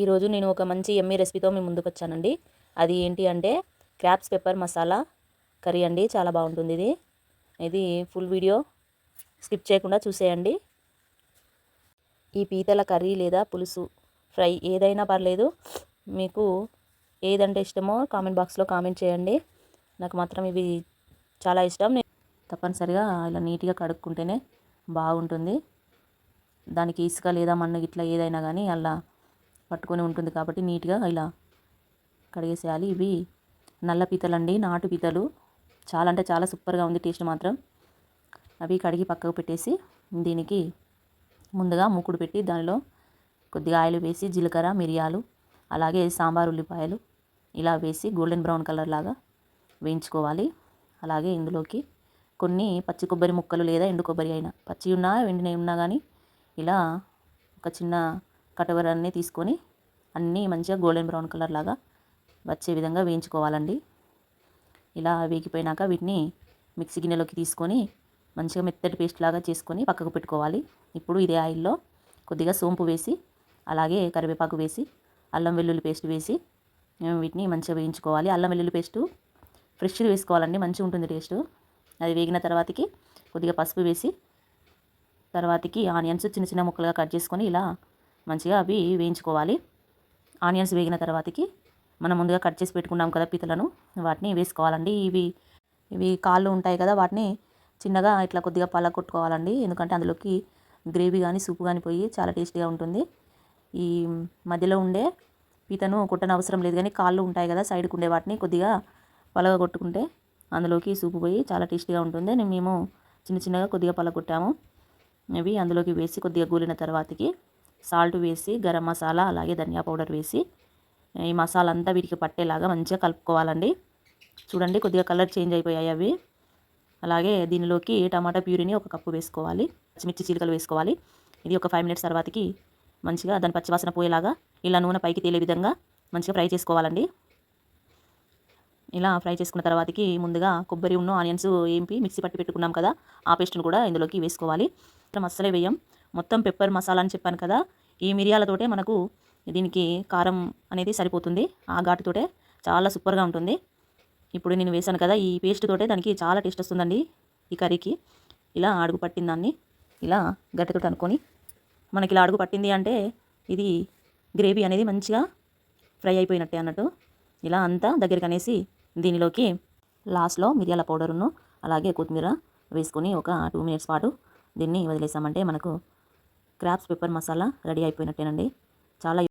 ఈరోజు నేను ఒక మంచి ఎమ్మీ రెసిపీతో మీ ముందుకు వచ్చానండి అది ఏంటి అంటే క్రాప్స్ పెప్పర్ మసాలా కర్రీ అండి. చాలా బాగుంటుంది ఇది. ఇది ఫుల్ వీడియో స్కిప్ చేయకుండా చూసేయండి. ఈ పీతల కర్రీ లేదా పులుసు ఫ్రై ఏదైనా పర్లేదు. మీకు ఏదంటే ఇష్టమో కామెంట్ బాక్స్లో కామెంట్ చేయండి. నాకు మాత్రం ఇవి చాలా ఇష్టం. నేను తప్పనిసరిగా ఇలా నీట్గా కడుక్కుంటేనే బాగుంటుంది. దానికి ఇసుక లేదా మన్ను ఇట్లా ఏదైనా కానీ అలా పట్టుకొని ఉంటుంది కాబట్టి నీట్గా ఇలా కడిగేసేయాలి. ఇవి నల్ల పీతలండి నాటు పీతలు. చాలా అంటే చాలా సూపర్గా ఉంది టేస్ట్ మాత్రం. అవి కడిగి పక్కకు పెట్టేసి దీనికి ముందుగా మూకుడు పెట్టి దానిలో కొద్దిగా ఆయిల్ వేసి జీలకర్ర మిరియాలు అలాగే సాంబార్ ఉల్లిపాయలు ఇలా వేసి గోల్డెన్ బ్రౌన్ కలర్ లాగా వేయించుకోవాలి. అలాగే ఇందులోకి కొన్ని పచ్చి కొబ్బరి ముక్కలు లేదా ఎండు కొబ్బరి అయినా పచ్చి ఉన్నా ఎండినవి ఉన్నా కానీ ఇలా ఒక చిన్న కటవరాన్ని తీసుకొని అన్నీ మంచిగా గోల్డెన్ బ్రౌన్ కలర్ లాగా వచ్చే విధంగా వేయించుకోవాలండి. ఇలా వేగిపోయినాక వీటిని మిక్సీ గిన్నెలోకి తీసుకొని మంచిగా మెత్తటి పేస్ట్ లాగా చేసుకొని పక్కకు పెట్టుకోవాలి. ఇప్పుడు ఇదే ఆయిల్లో కొద్దిగా సోంపు వేసి అలాగే కరివేపాకు వేసి అల్లం వెల్లుల్లి పేస్ట్ వేసి వీటిని మంచిగా వేయించుకోవాలి. అల్లం వెల్లుల్లి పేస్టు ఫ్రెష్గా వేసుకోవాలండి మంచిగా ఉంటుంది టేస్ట్. అది వేగిన తర్వాతకి కొద్దిగా పసుపు వేసి తర్వాతకి ఆనియన్స్ చిన్న చిన్న ముక్కలుగా కట్ చేసుకొని ఇలా మంచిగా అవి వేయించుకోవాలి. ఆనియన్స్ వేగిన తర్వాతకి మనం ముందుగా కట్ చేసి పెట్టుకున్నాం కదా పీతలను వాటిని వేసుకోవాలండి. ఇవి ఇవి కాళ్ళు ఉంటాయి కదా వాటిని చిన్నగా ఇట్లా కొద్దిగా పళ్ళ కొట్టుకోవాలండి. ఎందుకంటే అందులోకి గ్రేవీ కానీ సూపు కానీ పోయి చాలా టేస్టీగా ఉంటుంది. ఈ మధ్యలో ఉండే పీతను కొట్టని అవసరం లేదు కానీ కాళ్ళు ఉంటాయి కదా సైడ్కి ఉండే వాటిని కొద్దిగా పలగ కొట్టుకుంటే అందులోకి సూపు పోయి చాలా టేస్టీగా ఉంటుంది. మేము చిన్న చిన్నగా కొద్దిగా పలగొట్టాము కొట్టాము. అవి అందులోకి వేసి కొద్దిగా గూలిన తర్వాతకి సాల్ట్ వేసి గరం మసాలా అలాగే ధనియా పౌడర్ వేసి ఈ మసాలా అంతా వీటికి పట్టేలాగా మంచిగా కలుపుకోవాలండి. చూడండి కొద్దిగా కలర్ చేంజ్ అయిపోయాయి అవి. అలాగే దీనిలోకి టమాటా ప్యూరీని ఒక కప్పు వేసుకోవాలి. పచ్చిమిర్చి చీలికలు వేసుకోవాలి. ఇది ఒక ఫైవ్ మినిట్స్ తర్వాతకి మంచిగా దాని పచ్చివాసన పోయేలాగా ఇలా నూనె పైకి తేలే విధంగా మంచిగా ఫ్రై చేసుకోవాలండి. ఇలా ఫ్రై చేసుకున్న తర్వాతకి ముందుగా కొబ్బరి ఉన్న ఆనియన్స్ ఏంపి మిక్సీ పట్టి పెట్టుకున్నాం కదా ఆ పేస్ట్ను కూడా ఇందులోకి వేసుకోవాలి. మొత్తం అస్సలే వేయం. మొత్తం పెప్పర్ మసాలా అని చెప్పాను కదా ఈ మిరియాలతోటే మనకు దీనికి కారం అనేది సరిపోతుంది. ఆ ఘాటుతోటే చాలా సూపర్గా ఉంటుంది. ఇప్పుడు నేను వేసాను కదా ఈ పేస్ట్ తోటే దానికి చాలా టేస్ట్ వస్తుందండి ఈ కర్రీకి. ఇలా అడుగు పట్టిన దాన్ని ఇలా గట్టెతో అనుకొని మనకి ఇలా అడుగు పట్టింది అంటే ఇది గ్రేవీ అనేది మంచిగా ఫ్రై అయిపోయినట్టే అన్నట్టు. ఇలా అంతా దగ్గరికి అనేసి దీనిలోకి లాస్ట్లో మిరియాల పౌడర్ను అలాగే కొత్తిమీర వేసుకొని ఒక టూ మినిట్స్ పాటు దీన్ని వదిలేసామంటే మనకు క్రాప్స్ పెప్పర్ మసాలా రెడీ అయిపోయినట్టేనండి. చాలా